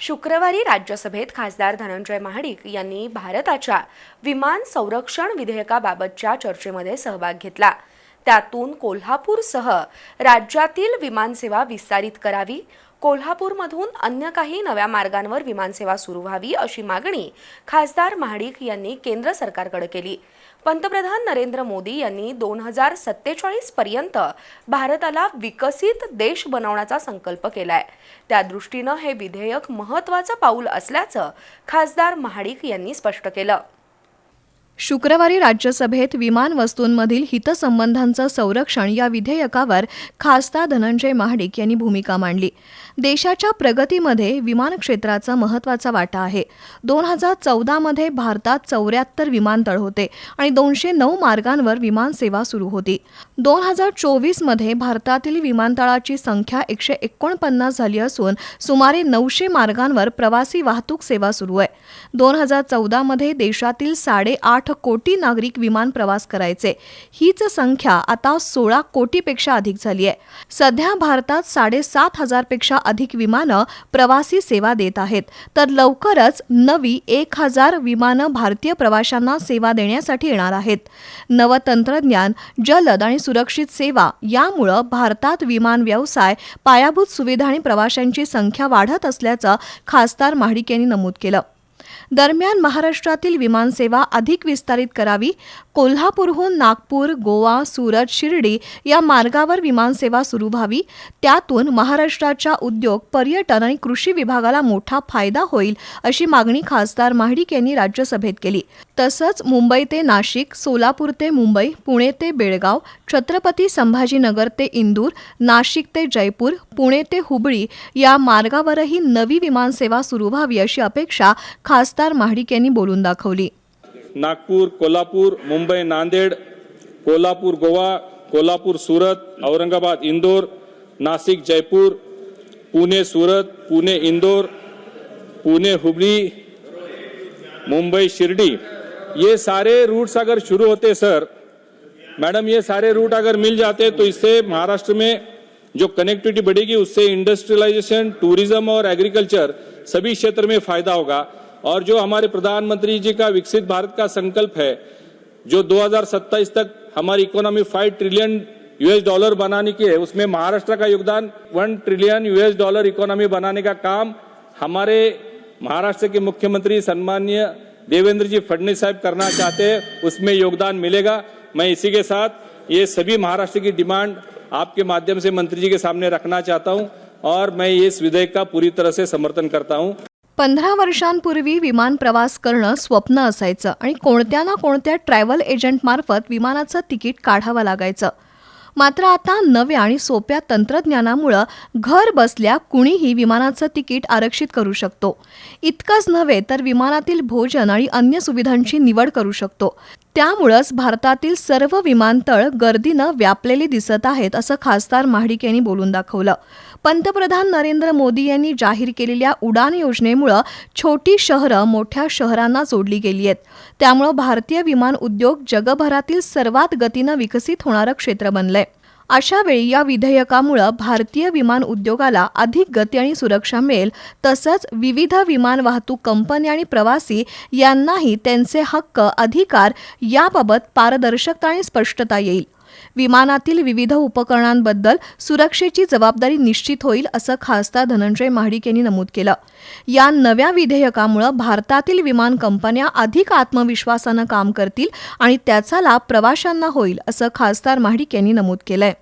शुक्रवारी राज्यसभेत खासदार धनंजय महाडिक यांनी भारताच्या विमान संरक्षण विधेयकाबाबतच्या चर्चेमध्ये सहभाग घेतला. त्यातून कोल्हापूरसह राज्यातील विमानसेवा विस्तारित करावी कोल्हापूरमधून अन्य काही नव्या मार्गांवर विमानसेवा सुरू व्हावी अशी मागणी खासदार महाडिक यांनी केंद्र सरकारकडे केली. पंतप्रधान नरेंद्र मोदी यांनी दोन हजार सत्तेचाळीस पर्यंत भारताला विकसित देश बनवण्याचा संकल्प केलाय. त्या दृष्टीनं हे विधेयक महत्त्वाचं पाऊल असल्याचं खासदार महाडिक यांनी स्पष्ट केलं. शुक्रवारी राज्यसभेत विमान वस्तूंमधील हितसंबंधांचं संरक्षण या विधेयकावर खासदार धनंजय महाडिक यांनी भूमिका मांडली. देशाच्या प्रगतीमध्ये विमान क्षेत्राचा महत्त्वाचा वाटा आहे. दोन हजार चौदामध्ये भारतात चौऱ्याहत्तर विमानतळ होते आणि दोनशे नऊ मार्गांवर विमानसेवा सुरू होती. दोन हजार चोवीसमध्ये भारतातील विमानतळाची संख्या एकशे एकोणपन्नास झाली असून सुमारे नऊशे मार्गांवर प्रवासी वाहतूक सेवा सुरू आहे. दोन हजार चौदामध्ये देशातील साडेआठ कोटी नागरिक विमान प्रवास करायचे. हीच संख्या आता सोळा कोटीपेक्षा अधिक झाली आहे. सध्या भारतात साडेसात हजारपेक्षा अधिक विमानं प्रवासी सेवा देत आहेत. तर लवकरच नवी एक हजार विमानं भारतीय प्रवाशांना सेवा देण्यासाठी येणार आहेत. नवतंत्रज्ञान जलद आणि सुरक्षित सेवा यामुळं भारतात विमान व्यवसाय पायाभूत सुविधा आणि प्रवाशांची संख्या वाढत असल्याचं खासदार महाडिक यांनी नमूद केलं. दरम्यान महाराष्ट्रातील विमानसेवा अधिक विस्तारित करावी. कोल्हापूरहून नागपूर गोवा सुरत शिर्डी या मार्गावर विमानसेवा सुरू व्हावी. त्यातून महाराष्ट्राच्या उद्योग पर्यटन आणि कृषी विभागाला मोठा फायदा होईल अशी मागणी खासदार महाडिक यांनी राज्यसभेत केली. तसंच मुंबई ते नाशिक सोलापूर ते मुंबई पुणे ते बेळगाव छत्रपती संभाजीनगर ते इंदूर नाशिक ते जयपूर पुणे ते हुबळी या मार्गावरही नवी विमानसेवा सुरू व्हावी अशी अपेक्षा खासदार महाडिक यांनी बोलून दाखवली. नागपूर, कोल्हापूर, मुंबई, नांदेड, कोल्हापूर, गोवा, कोल्हापूर, सुरत, औरंगाबाद, इंदोर नासिक जयपुर, पुणे, सूरत, पुणे, इंदौर, पुणे, हुबली, मुंबई, शिरडी. ये सारे रूट्स अगर शुरू होते सर मैडम ये सारे रूट अगर मिल जाते तो इससे महाराष्ट्र में जो कनेक्टिविटी बढ़ेगी, उससे इंडस्ट्रियलाइजेशन टूरिज़्म और एग्रीकल्चर सभी क्षेत्र में फ़ायदा होगा। और जो हमारे प्रधानमंत्री जी का विकसित भारत का संकल्प है, जो 2027 तक हमारी इकोनॉमी 5 ट्रिलियन यूएस डॉलर बनाने की है, उसमें महाराष्ट्र का योगदान 1 ट्रिलियन यूएस डॉलर इकोनॉमी बनाने का काम हमारे महाराष्ट्र के मुख्यमंत्री सम्मान्य देवेंद्र जी फडणवीस साहब करना चाहते हैं, उसमें योगदान मिलेगा। मैं इसी के साथ ये सभी महाराष्ट्र की डिमांड आपके माध्यम से मंत्री जी के सामने रखना चाहता हूँ और मैं इस विधेयक का पूरी तरह से समर्थन करता हूँ। पंधरा वर्षांपूर्वी विमान प्रवास करणं स्वप्न असायचं आणि कोणत्या ना कोणत्या ट्रॅव्हल एजंटमार्फत विमानाचं तिकीट काढावं लागायचं. मात्र आता नव्या आणि सोप्या तंत्रज्ञानामुळं घर बसल्या कुणीही विमानाचं तिकीट आरक्षित करू शकतो. इतकंच नव्हे तर विमानातील भोजन आणि अन्य सुविधांची निवड करू शकतो. त्यामुळंच भारतातील सर्व विमानतळ गर्दीनं व्यापलेली दिसत आहेत असं खासदार महाडिक यांनी बोलून दाखवलं. पंतप्रधान नरेंद्र मोदी यांनी जाहीर केलेल्या उडान योजनेमुळं छोटी शहरं मोठ्या शहरांना जोडली गेली आहेत. त्यामुळं भारतीय विमान उद्योग जगभरातील सर्वात गतीनं विकसित होणारं क्षेत्र बनलंय. अशा वेळी या विधेयकामुळं भारतीय विमान उद्योगाला अधिक गती आणि सुरक्षा मिळेल. तसंच विविध विमान वाहतूक कंपन्या आणि प्रवासी यांनाही त्यांचे हक्क अधिकार याबाबत पारदर्शकता आणि स्पष्टता येईल. विमानातील विविध उपकरणांबद्दल सुरक्षेची जबाबदारी निश्चित होईल असं खासदार धनंजय महाडिक यांनी नमूद केलं. या नव्या विधेयकामुळं भारतातील विमान कंपन्या अधिक आत्मविश्वासानं काम करतील आणि त्याचा लाभ प्रवाशांना होईल असं खासदार महाडिक यांनी नमूद केलंय.